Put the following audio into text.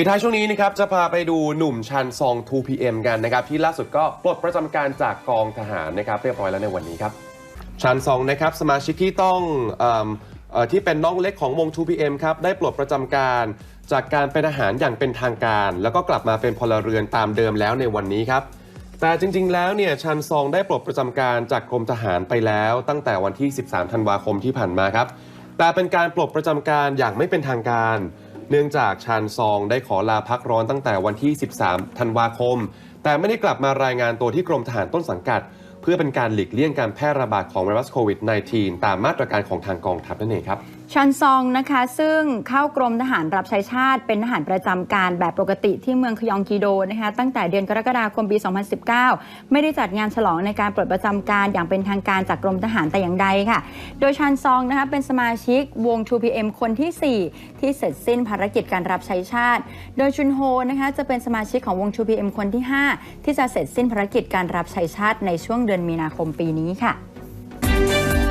ปิดท้ายช่วงนี้นะครับจะพาไปดูหนุ่มชันซอง 2PM กันนะครับที่ล่าสุดก็ปลดประจำการจากกองทหารนะครับเรียบร้อยแล้วในวันนี้ครับชันซองนะครับสมาชิกที่ต้องเอิ่มเอ่อที่เป็นน้องเล็กของวง 2PM ครับได้ปลดประจำการจากการเป็นทหารอย่างเป็นทางการ แล้วก็กลับมาเป็นพลเรือนตามเดิมแล้วในวันนี้ครับแต่จริง ๆ แล้วเนี่ยชันซองได้ปลดประจำการจากกรมทหารไปแล้ว ตั้งแต่วันที่ 13 ธันวาคมที่ผ่านมาครับแต่เป็นการปลดประจำการอย่างไม่เป็นทางการ เนื่องจากชานซองได้ขอลาพักร้อนตั้งแต่วันที่ 13 ธันวาคม แต่ไม่ได้กลับมารายงานตัวที่กรมทหารต้นสังกัด เพื่อเป็นการหลีกเลี่ยงการแพร่ระบาดของไวรัสโควิด -19 ตามมาตรการของทางกองทัพนั่นเองครับ ชันซองนะคะ ซึ่งเข้ากรมทหารรับใช้ชาติ เป็นทหารประจำการแบบปกติที่เมืองคยองกีโดนะคะตั้งแต่เดือนกรกฎาคมปี 2019 ไม่ได้จัดงานฉลองในการปลดประจำการอย่างเป็นทางการจากกรมทหารแต่อย่างใดค่ะ โดยชันซองนะคะเป็นสมาชิกวง 2PM คนที่ 4 ที่เสร็จสิ้นภารกิจการรับใช้ชาติ โดยชุนโฮนะคะจะเป็นสมาชิกของวง 2PM คนที่ 5 ที่จะเสร็จสิ้นภารกิจการรับใช้ชาติในช่วงเดือนมีนาคมปีนี้ค่ะ